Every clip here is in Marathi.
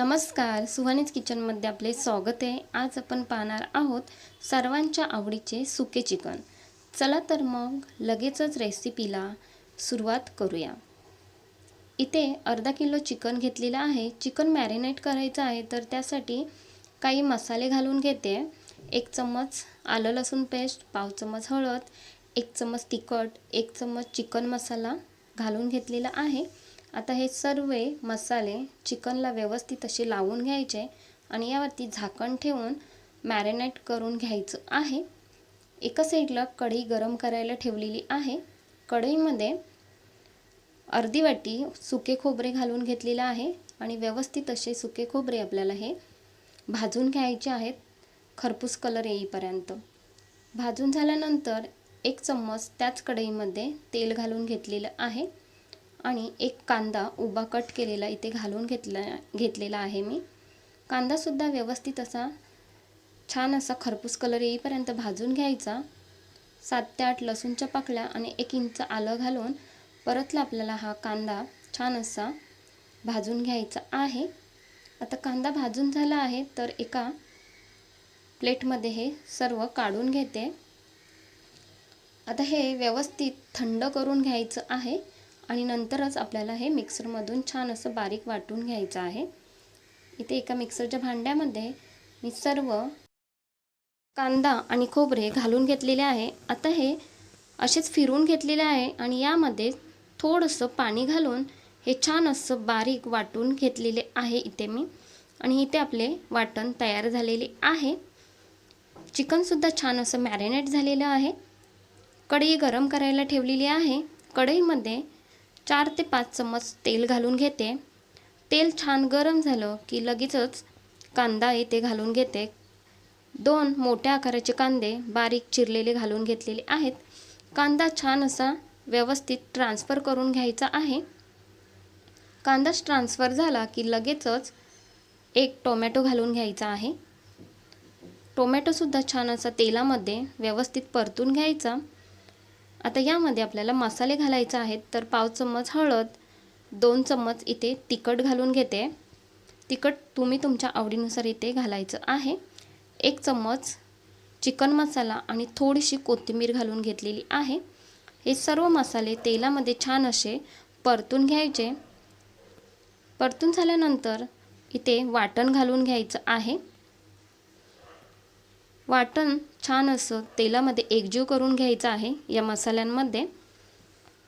नमस्कार सुहानीच किचनमध्ये आपले स्वागत आहे. आज आपण पाहणार आहोत सर्वांच्या आवडीचे सुके चिकन. चला तर मग लगेचच रेसिपीला सुरुवात करूया. इथे अर्धा किलो चिकन घेतलेलं आहे. चिकन मॅरिनेट करायचं आहे तर त्यासाठी काही मसाले घालून घेते. एक चम्मच आलं लसूण पेस्ट पाव चम्मच हळद एक चम्मच तिखट एक चम्मच चिकन मसाला घालून घेतलेला आहे. आता हे सर्व मसाले चिकनला व्यवस्थित असे लावून घ्यायचे आणि यावरती झाकण ठेवून मॅरिनेट करून घ्यायचं आहे. एका साईडला कढई गरम करायला ठेवलेली आहे. कढईमध्ये अर्धी वाटी सुके खोबरे घालून घेतलेलं आहे आणि व्यवस्थित असे सुके खोबरे आपल्याला हे भाजून घ्यायचे आहेत. खरपूस कलर येईपर्यंत. भाजून झाल्यानंतर एक चम्मच त्याच कढईमध्ये तेल घालून घेतलेलं आहे. आणि एक कांदा उभा कट केलेला इथे घालून घेतला घेतलेला आहे मी. कांदासुद्धा व्यवस्थित असा छान असा खरपूस कलर येईपर्यंत भाजून घ्यायचा. सात ते आठ लसूणच्या पाकळ्या आणि एक इंच आलं घालून परतला आपल्याला हा कांदा छान असा भाजून घ्यायचा आहे. आता कांदा भाजून झाला आहे तर एका प्लेटमध्ये हे सर्व काढून घेते. आता हे व्यवस्थित थंड करून घ्यायचं आहे. आणि नंतरच आपल्याला हे मिक्सरमधून छान असं बारीक वाटून घ्यायचं आहे. इथे एका मिक्सरच्या भांड्यामध्ये मी सर्व कांदा आणि खोबरे घालून घेतलेले आहे. आता हे असेच फिरून घेतलेले आहे आणि यामध्ये थोडंसं पाणी घालून हे छान असं बारीक वाटून घेतलेले आहे इथे मी. आणि इथे आपले वाटण तयार झालेले आहे. चिकनसुद्धा छान असं मॅरिनेट झालेलं आहे. कढई गरम करायला ठेवलेली आहे. कढईमध्ये चार ते पाच चम्मच तेल घालून घेते. तेल छान गरम झालं की लगेचच कांदा इथे घालून घेते. दोन मोठ्या आकाराचे कांदे बारीक चिरलेले घालून घेतलेले आहेत. कांदा छान असा व्यवस्थित ट्रान्सफर करून घ्यायचा आहे. कांदा ट्रान्सफर झाला की लगेचच एक टोमॅटो घालून घ्यायचा आहे. टोमॅटोसुद्धा छान असा तेलामध्ये व्यवस्थित परतून घ्यायचा. आता यामध्ये आपल्याला मसाले घालायचे आहेत तर पाव चम्मच हळद दोन चम्मच इथे तिखट घालून घेते. तिखट तुम्ही तुमच्या आवडीनुसार इथे घालायचं आहे. एक चम्मच चिकन मसाला आणि थोडीशी कोथिंबीर घालून घेतलेली आहे. हे सर्व मसाले तेलामध्ये छान असे परतून घ्यायचे. परतून झाल्यानंतर इथे वाटण घालून घ्यायचं आहे. वाटण छान असं तेलामध्ये एकजीव करून घ्यायचं आहे. या मसाल्यांमध्ये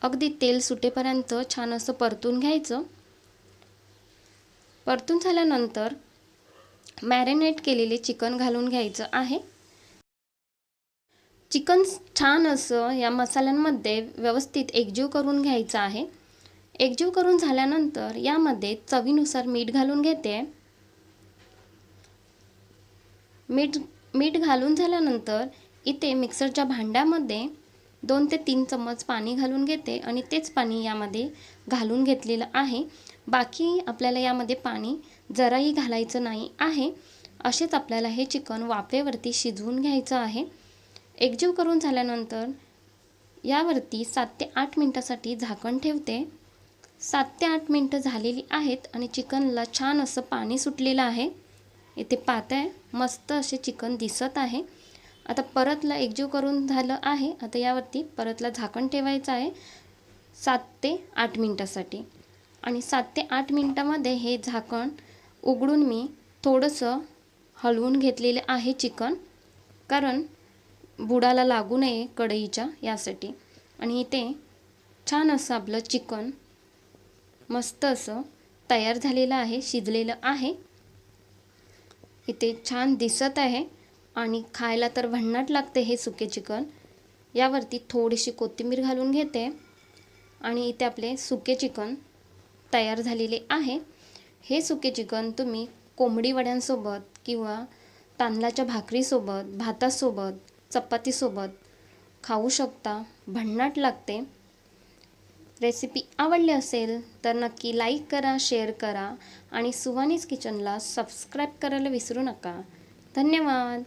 अगदी तेल सुटेपर्यंत छान असं परतून घ्यायचं. परतून झाल्यानंतर मॅरिनेट केलेले चिकन घालून घ्यायचं आहे. चिकन छान असं या मसाल्यांमध्ये व्यवस्थित एकजीव करून घ्यायचं आहे. एकजीव करून झाल्यानंतर यामध्ये चवीनुसार मीठ घालून घेते. मीठ मीठ घालून झाल्यानंतर इथे मिक्सरच्या भांड्यामध्ये दोन ते तीन चम्मच पाणी घालून घेते आणि तेच पाणी यामध्ये घालून घेतलेलं आहे. बाकी आपल्याला यामध्ये पाणी जराही घालायचं नाही आहे. असेच आपल्याला हे चिकन वाफेवरती शिजवून घ्यायचं आहे. एकजीव करून झाल्यानंतर यावरती सात ते आठ मिनटासाठी झाकण ठेवते. सात ते आठ मिनटं झालेली आहेत आणि चिकनला छान असं पाणी सुटलेलं आहे. इथे पाहत आहे. मस्त असे चिकन दिसत आहे. आता परतला एकजीव करून झालं आहे. आता यावरती परतला झाकण ठेवायचं आहे. सात ते आठ मिनटासाठी. आणि सात ते आठ मिनटामध्ये हे झाकण उघडून मी थोडंसं हलवून घेतलेलं आहे चिकन. कारण बुडाला लागू नये कढईच्या यासाठी. आणि इथे छान असं आपलं चिकन मस्त असं तयार झालेलं आहे शिजलेलं आहे. इथे छान दिसत आहे. आणि खायला तर भन्नाट लागते हे सुके चिकन. यावरती थोडीशी कोथिंबीर घालून घेते. आणि इथे आपले सुके चिकन तयार झालेले आहे. हे सुके चिकन तुम्ही कोंबडी वड्यांसोबत किंवा तांदळाच्या भाकरीसोबत भातासोबत चपातीसोबत खाऊ शकता. भन्नाट लागते. रेसिपी आवडली असेल तर नक्की लाईक करा शेअर करा आणि सुवानीज किचनला सबस्क्राईब करायला विसरू नका. धन्यवाद.